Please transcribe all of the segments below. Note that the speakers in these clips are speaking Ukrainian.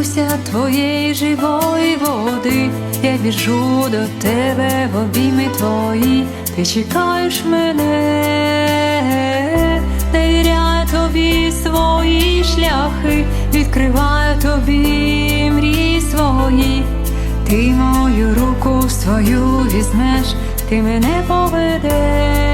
в твої двори, я нап'юся твоєї живої води, я біжу до тебе в обійми твої, ти чекаєш мене, довіряю тобі свої шляхи, відкриваю тобі мрії свої, ти мою руку свою візьмеш, ти мене поведеш,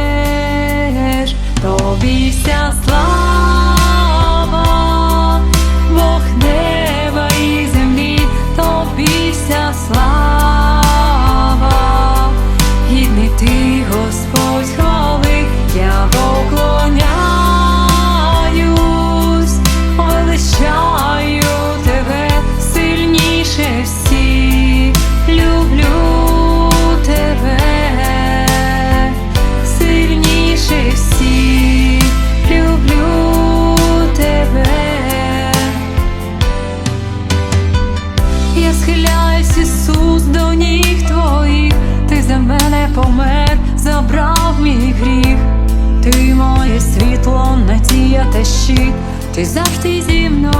надія ти завжди зі мною,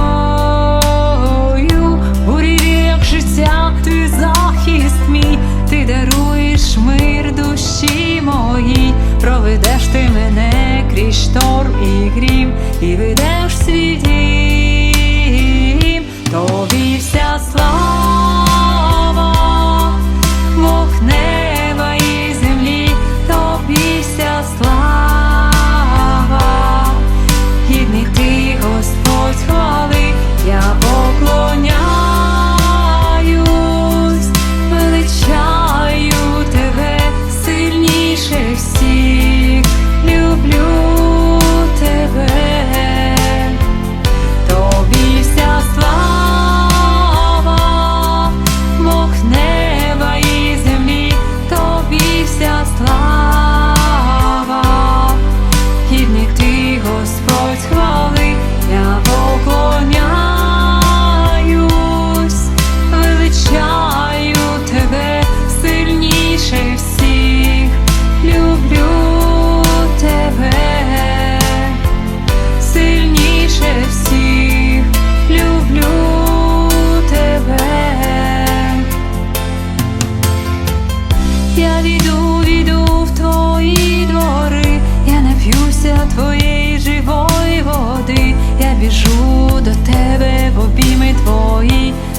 у як життя, ти захист мій, ти даруєш мир душі моїй, проведеш ти мене крізь шторм і грім, і ведеш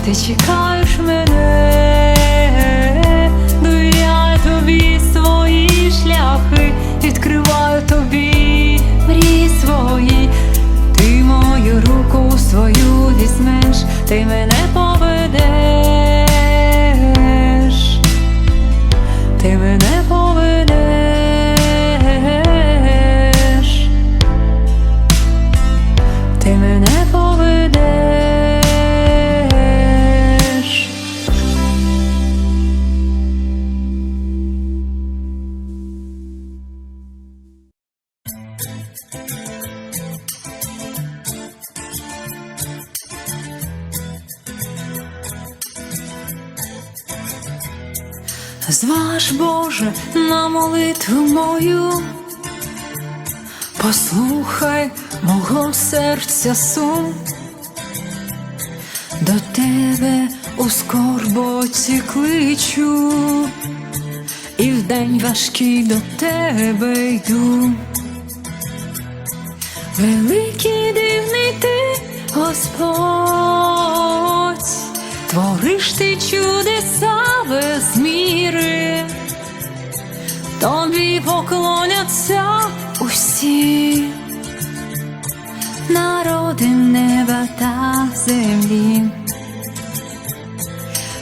ти чекаєш мене, довіряю тобі свої шляхи, відкриваю тобі мрії свої, ти мою руку свою візьмеш, ти мене Зваж, Боже, на молитву мою, послухай мого серця сум, до тебе у скорботі кличу, і в день важкий до тебе йду. Великий дивний ти, Господь, тобі поклоняться усі народи неба та землі.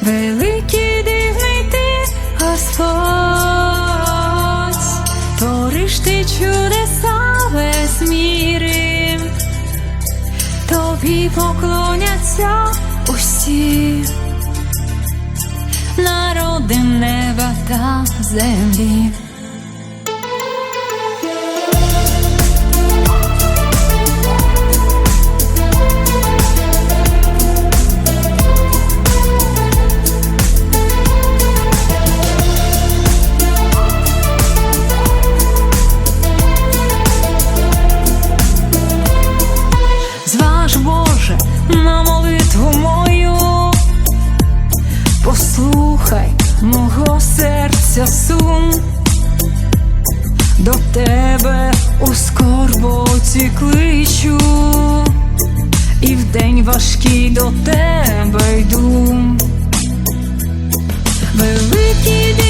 Великий дивний ти, Господь, твориш ти чудеса без міри, тобі поклоняться усі народи неба та землі. Мого серця сум, до тебе у скорботі кличу, і в день важкий до тебе йду. Великий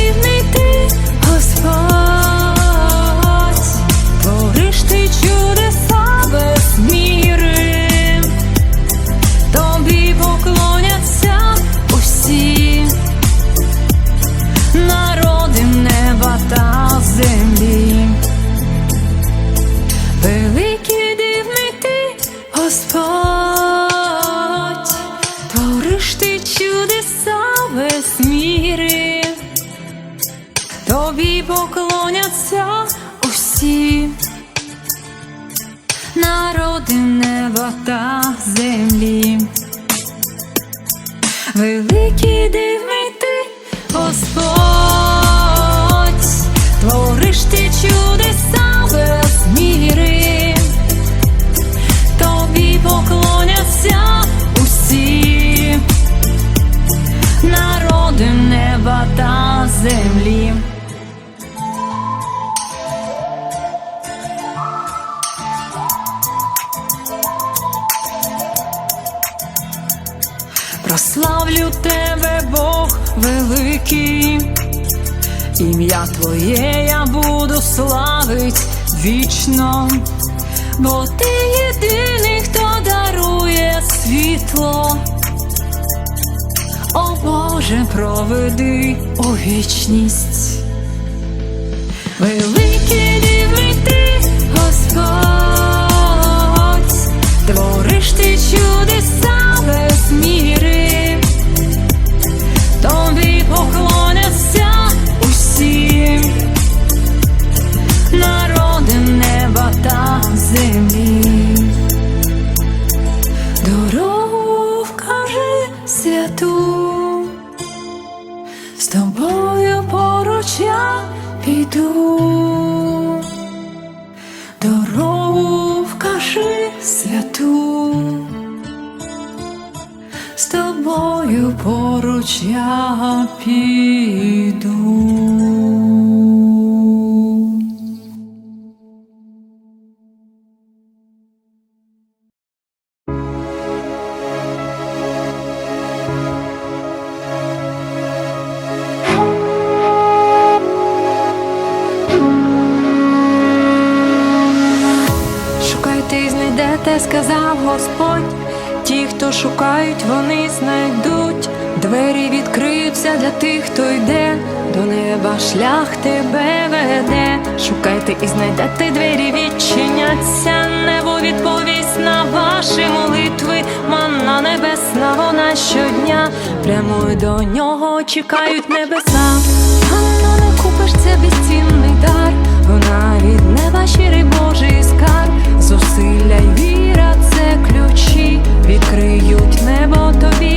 Господь, твориш ти чудеса без міри, тобі поклоняться усі народи неба та землі. Великий, ім'я Твоє я буду славить вічно, бо ти єдиний, хто дарує світло. О Боже, проведи у вічність. Великий святу, з тобою поруч я піду. Сказав Господь. Ті, хто шукають, вони знайдуть. Двері відкриються для тих, хто йде, до неба шлях тебе веде. Шукайте і знайдете двері, відчиняться, небо відповість на ваші молитви. Манна небесна, вона щодня прямує до нього, чекають небеса. Ганно не купиш це безцінний дар, вона від неба щирий Божий скарб, зусилля й віра небо тобі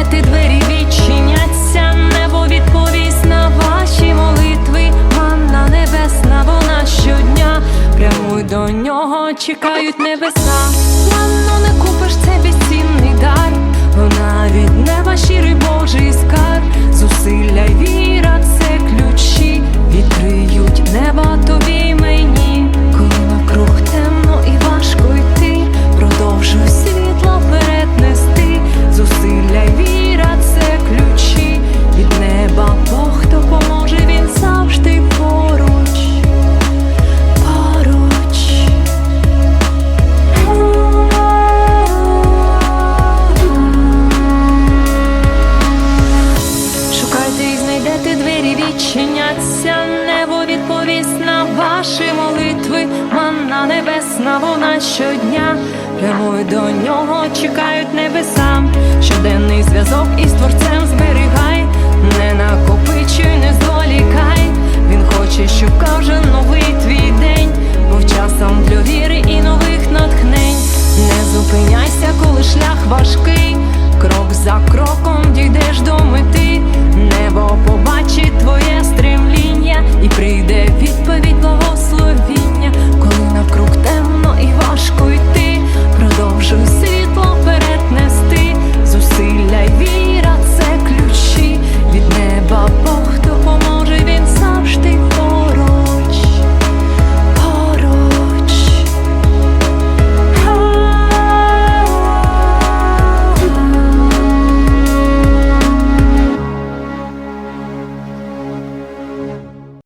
І двері, відчиняться, небо відповість на ваші молитви. Манна небесна, вона щодня прямуй до нього, чекають небеса. Оченяться небо відповість на ваші молитви, манна небесна, вона щодня. Прямує до нього, чекають небеса, щоденний зв'язок із творцем зберігай, не накопичуй, не зволікай, він хоче, щоб кожен новий твій день.